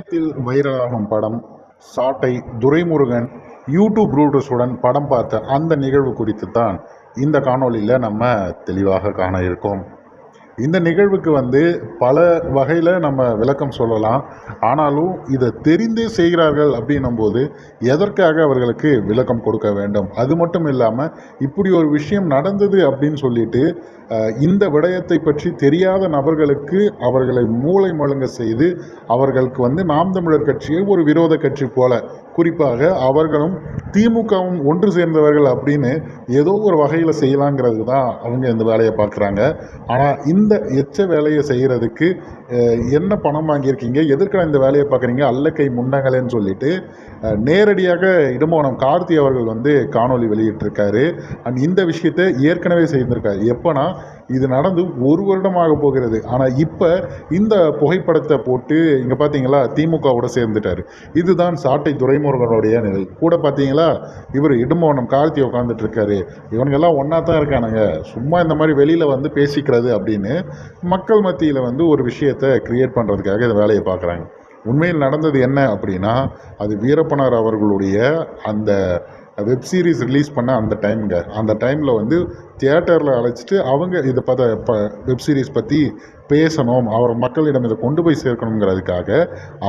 இணையத்தில் வைரலாகும் படம். சாட்டை துரைமுருகன் யூடியூப் ரூட்டர்ஸுடன் படம் பார்த்த அந்த நிகழ்வு குறித்து தான் இந்த காணொலியில் நம்ம தெளிவாக காண இருக்கோம். இந்த நிகழ்வுக்கு வந்து பல வகையில் நம்ம விளக்கம் சொல்லலாம். ஆனாலும் இதை தெரிந்தே செய்கிறார்கள் அப்படின்னும்போது எதற்காக அவர்களுக்கு விளக்கம் கொடுக்க வேண்டும்? அது மட்டும் இல்லாமல் இப்படி ஒரு விஷயம் நடந்தது அப்படின்னு சொல்லிட்டு இந்த விடயத்தை பற்றி தெரியாத நபர்களுக்கு அவர்களை மூளை மழுங்க செய்து அவர்களுக்கு வந்து நாம் தமிழர் கட்சியை ஒரு விரோத கட்சி போல குறிப்பாக அவர்களும் திமுகவும் ஒன்று சேர்ந்தவர்கள் அப்படின்னு ஏதோ ஒரு வகையில் செய்யலாங்கிறது தான் அவங்க இந்த வேலையை பார்க்குறாங்க. ஆனால் இந்த எச்ச வேலையை செய்கிறதுக்கு என்ன பணம் வாங்கியிருக்கீங்க? எதற்கான இந்த வேலையை பார்க்குறீங்க? அல்லக்கை முன்னங்களேன்னு சொல்லிட்டு நேரடியாக இடமோனம் கார்த்தி அவர்கள் வந்து காணொளி வெளியிட்டிருக்காரு. அண்ட் இந்த விஷயத்தை ஏற்கனவே செய்திருக்காரு. எப்போனா இது நடந்து ஒரு வருடமாக போகிறது. ஆனால் இப்போ இந்த புகைப்படத்தை போட்டு இங்கே பார்த்தீங்களா திமுகவோட சேர்ந்துட்டாரு. இதுதான் சாட்டை துரைமுருகனுடைய நிலை. கூட பார்த்தீங்களா இவர் இடும்போனம் கார்த்தி உட்காந்துட்டு இருக்காரு. இவனுங்கெல்லாம் ஒன்றா தான் இருக்கானுங்க. சும்மா இந்த மாதிரி வெளியில் வந்து பேசிக்கிறது அப்படின்னு மக்கள் மத்தியில் வந்து ஒரு விஷயத்தை கிரியேட் பண்ணுறதுக்காக இந்த வேலையை பார்க்குறாங்க உண்மையில் நடந்தது என்ன அப்படின்னா அது வீரப்பனார் அவர்களுடைய அந்த வெப் சீரிஸ் ரிலீஸ் பண்ண அந்த டைமுங்க அந்த டைமில் வந்து தியேட்டரில் அழைச்சிட்டு அவங்க இதை பத ப வெப் சீரிஸ் பற்றி பேசணும் அவர் மக்களிடம் இதை கொண்டு போய் சேர்க்கணுங்கிறதுக்காக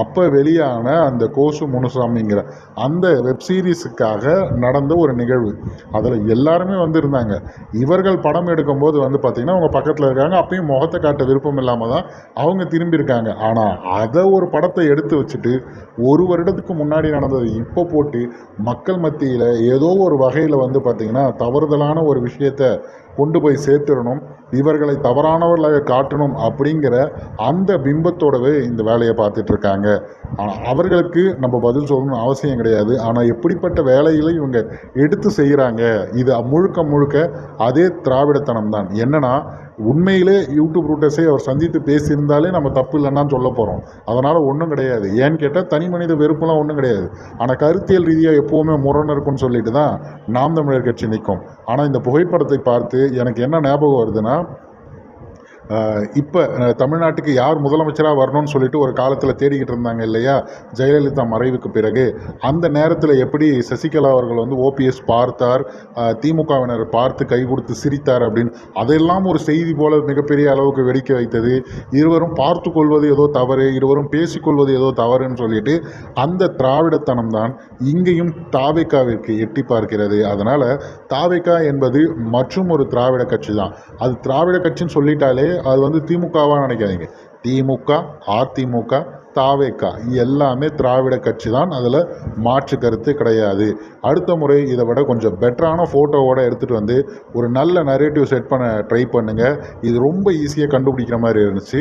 அப்போ வெளியான அந்த கோசு முனுசாமிங்கிற அந்த வெப் சீரிஸுக்காக நடந்த ஒரு நிகழ்வு. அதில் எல்லாருமே வந்திருந்தாங்க. இவர்கள் படம் எடுக்கும்போது வந்து பார்த்திங்கன்னா அவங்க பக்கத்தில் இருக்காங்க. அப்பயும் முகத்தை காட்ட விருப்பம் இல்லாமல் தான் அவங்க திரும்பியிருக்காங்க. ஆனால் அதை ஒரு படத்தை எடுத்து வச்சுட்டு ஒரு வருடத்துக்கு முன்னாடி நடந்தது இப்போ போட்டு மக்கள் மத்தியில் ஏதோ ஒரு வகையில் வந்து பார்த்திங்கன்னா தவறுதலான ஒரு விஷயத்தை கொண்டு போய் சேர்த்துடணும். இவர்களை தவறானவர்களாக காட்டணும் அப்படிங்கிற அந்த பிம்பத்தோடவே இந்த வேலையை பார்த்துட்டு இருக்காங்க ஆனால் அவர்களுக்கு நம்ம பதில் சொல்லணும்னு அவசியம் கிடையாது. ஆனால் எப்படிப்பட்ட வேலைகளை இவங்க எடுத்து செய்கிறாங்க இது முழுக்க முழுக்க அதே திராவிடத்தனம் தான். என்னன்னா உண்மையிலே யூடியூப் ரூட்டர்ஸை அவர் சந்தித்து பேசியிருந்தாலே நம்ம தப்பு இல்லைன்னா சொல்ல போகிறோம் அதனால் ஒன்றும் கிடையாது. ஏன்னு கேட்டால் தனி மனித வெறுப்புலாம் ஒன்றும் கிடையாது. ஆனால் கருத்தியல் ரீதியாக எப்போவுமே முரண் இருக்கும்னு சொல்லிட்டு தான் நாம் தமிழர் கட்சி நிற்கும். ஆனால் இந்த புகைப்படத்தை பார்த்து எனக்கு என்ன ஞாபகம் வருதுன்னா இப்போ தமிழ்நாட்டுக்கு யார் முதலமைச்சராக வரணும்னு சொல்லிட்டு ஒரு காலத்தில் தேடிக்கிட்டு இருந்தாங்க இல்லையா? ஜெயலலிதா மறைவுக்கு பிறகு. அந்த நேரத்தில் எப்படி சசிகலா அவர்கள் வந்து ஓபிஎஸ் பார்த்தார் திமுகவினர் பார்த்து கை கொடுத்து சிரித்தார் அப்படின்னு அதெல்லாம் ஒரு செய்தி போல மிகப்பெரிய அளவுக்கு வெடிக்க வைத்தது. இருவரும் பார்த்து கொள்வது ஏதோ தவறு இருவரும் பேசிக்கொள்வது ஏதோ தவறுன்னு சொல்லிட்டு அந்த திராவிடத்தனம் தான் இங்கேயும் தாவேக்காவிற்கு எட்டி பார்க்கிறது. அதனால் தாவேக்கா என்பது மற்றும் ஒரு திராவிட கட்சி தான். அது திராவிட கட்சின்னு சொல்லிட்டாலே அது வந்து திமுகவாக நினைக்காதீங்க. திமுக அதிமுக தாவேக்கா எல்லாமே திராவிட கட்சி தான் அதில் மாற்று கருத்து கிடையாது. அடுத்த முறை இதை விட கொஞ்சம் பெட்டரான ஃபோட்டோவோடு எடுத்துகிட்டு வந்து ஒரு நல்ல நரேட்டிவ் செட் பண்ண ட்ரை பண்ணுங்கள் இது ரொம்ப ஈஸியாக கண்டுபிடிக்கிற மாதிரி இருந்துச்சு.